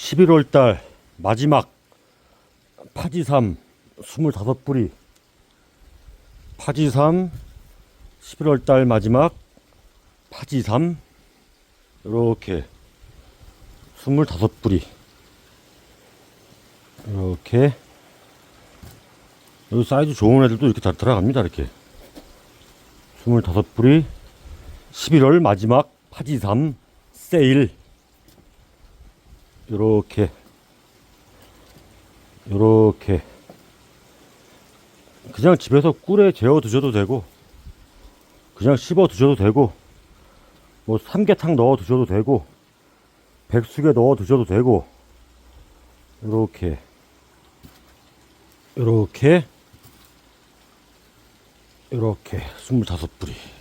11월 달 마지막 파지삼 25뿌리. 파지삼 11월 달 마지막 파지삼. 이렇게 25뿌리. 이렇게. 여기 사이즈 좋은 애들도 이렇게 다 들어갑니다 이렇게. 25뿌리. 11월 마지막 파지삼 세일 요렇게 요렇게. 그냥 집에서 꿀에 재워 드셔도 되고 그냥 씹어 드셔도 되고 뭐 삼계탕 넣어 드셔도 되고 백숙에 넣어 드셔도 되고 요렇게. 요렇게. 요렇게. 25뿌리